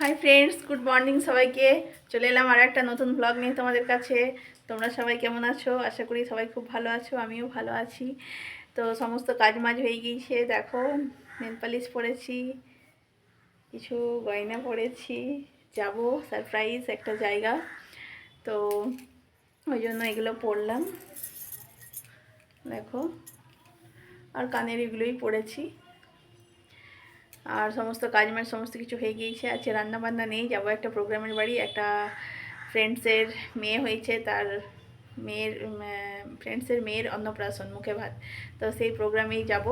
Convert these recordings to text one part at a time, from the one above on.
Hi friends good morning সবাইকে। চলে এলাম আর একটা নতুন ব্লগ নিয়ে তোমাদের কাছে। তোমরা সবাই কেমন আছো? আশা করি সবাই খুব ভালো আছো, আমিও ভালো আছি। তো সমস্ত কাজ মাজ হয়ে গিয়েছে, দেখো, নেল পালিশ পরেছি, কিছু গয়না পরেছি, যাব সারপ্রাইজ একটা জায়গা। তো ওই জন্য এগুলো পরলাম। দেখো, আর কানের এগুলোই পরেছি। আর সমস্ত কাজ মাজ সমস্ত কিছু হয়ে গিয়েছে, আজকে রান্না বান্না নেই, যাব একটা প্রোগ্রামের বাড়ি, একটা ফ্রেন্ডসের মেয়ে হয়েছে, তার মেয়ের ফ্রেন্ডসের মেয়ের অন্নপ্রাশন, মুখে ভাত। তো সেই প্রোগ্রামেই যাব।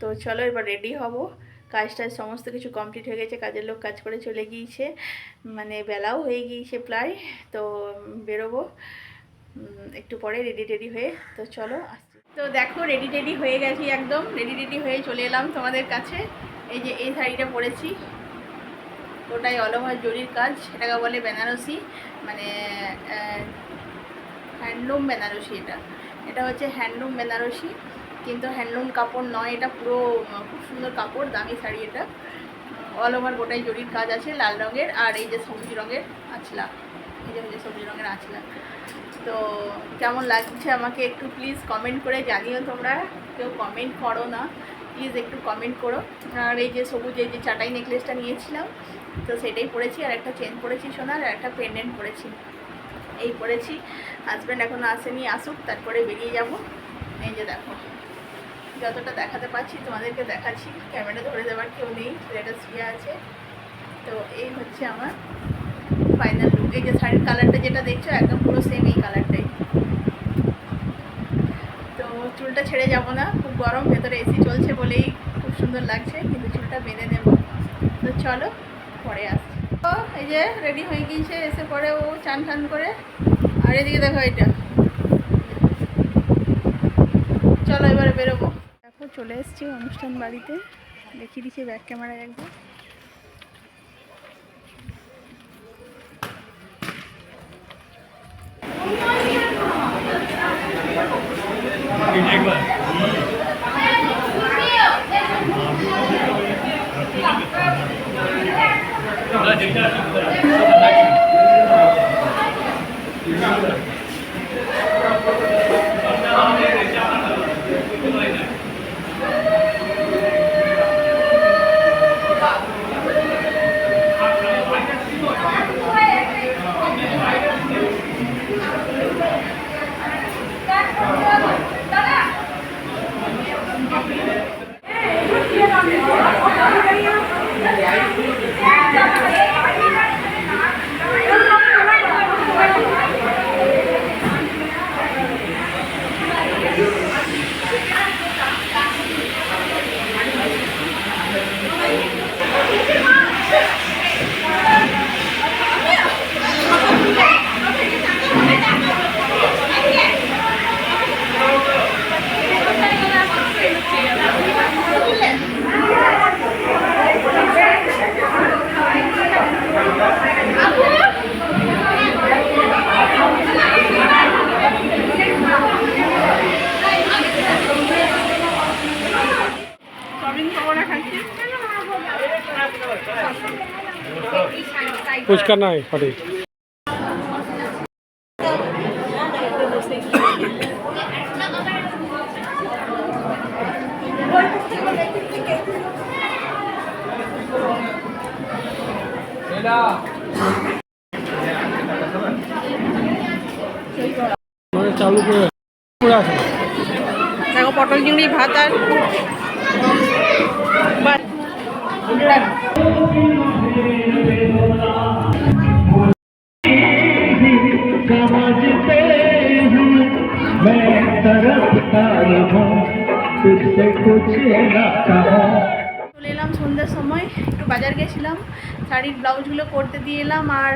তো চলো এবার রেডি হব। কাজ টাজ সমস্ত কিছু কমপ্লিট হয়ে গেছে, কাজের লোক কাজ করে চলে গিয়েছে। মানে বেলাও হয়ে গিয়েছে প্রায়। তো বেরোবো একটু পরে রেডি টেডি হয়ে। তো চলো আসছি। তো দেখো রেডি টেডি হয়ে গেছি একদম। রেডি টেডি হয়ে চলে এলাম তোমাদের কাছে। এই যে এই শাড়িটা পরেছি। ওটাই অল ওভার জরির কাজ এটাকে বলে বেনারসি মানে হ্যান্ডলুম বেনারসি এটা। এটা হচ্ছে হ্যান্ডলুম বেনারসি, কিন্তু হ্যান্ডলুম কাপড় নয়, এটা পুরো, খুব সুন্দর কাপড়, দামি শাড়ি এটা। অল ওভার গোটাই জরির কাজ আছে, লাল রঙের, আর এই যে সবুজ রঙের আছলা যে হচ্ছে সবুজ রঙের আছলা তো কেমন লাগছে আমাকে একটু প্লিজ কমেন্ট করে জানিও তোমরা। কেউ কমেন্ট করো না প্লিজ একটু কমেন্ট করো। আর এই যে সবুজ, এই যে চাটাই নেকলেসটা নিয়েছিলাম, তো সেটাই পরেছি, আর একটা চেন পরেছি সোনার, আর একটা পেন্ডেন্ট পরেছি। এই পরেছি। হাজব্যান্ড এখনও আসেনি, আসুক, তারপরে বেরিয়ে যাব। এই যে দেখো, যতটা দেখাতে পারছি তোমাদেরকে দেখাচ্ছি। ক্যামেরা ধরে দেওয়ার কেউ নেই, ছেলেটা শুয়ে আছে। তো এই হচ্ছে আমার ফাইনাল লুক এই যে শাড়ির কালারটা যেটা দেখছ, একদম পুরো সেম এই কালারটাই তো চুলটা ছেড়ে যাব না, খুব গরম, ভেতরে এসি চলছে বলেই খুব সুন্দর লাগছে, কিন্তু চুলটা বেঁধে নেব। তো চলো, পরে আসছি। তো এই যে রেডি হয়ে গিয়েছে, এসে পরে ও চান টান করে, আর এদিকে দেখো এটা। চলো এবারে বেরোবো। দেখো, চলে এসেছি অনুষ্ঠান বাড়িতে। দেখিয়ে দিচ্ছি ব্যাক ক্যামেরায় একবার। Thank you. ফুচকা নাই সরি চালু করে আছে দেখো পটল চিংড়ি ভাত আর বাস চলে এলাম সন্ধ্যের সময়, একটু বাজার গেছিলাম, শাড়ির ব্লাউজগুলো করতে দিয়ে এলাম আর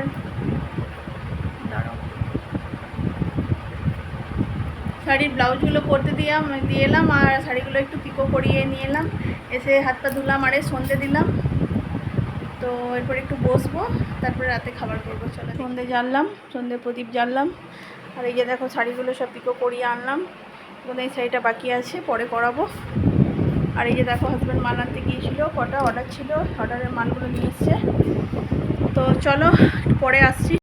শাড়ির ব্লাউজগুলো করতে দিয়ে দিয়ে এলাম আর শাড়িগুলো একটু পিকো করিয়ে নিয়ে এলাম। এসে হাত পা ধুলাম আরে সন্ধে দিলাম। তো এরপর একটু বসবো, তারপরে রাতে খাবার করব, চলো। সন্ধে জ্বাললাম সন্ধে প্রদীপ জ্বাললাম আর এই যে দেখো, শাড়িগুলো সব পিকো করিয়ে আনলাম। এখন এই শাড়িটা বাকি আছে, পরে করাবো আর এই যে দেখো হাজব্যান্ড মাল আনতে গিয়েছিল, কটা অর্ডার ছিল অর্ডারের মালগুলো নিয়ে এসছে। তো চলো, পরে আসছি।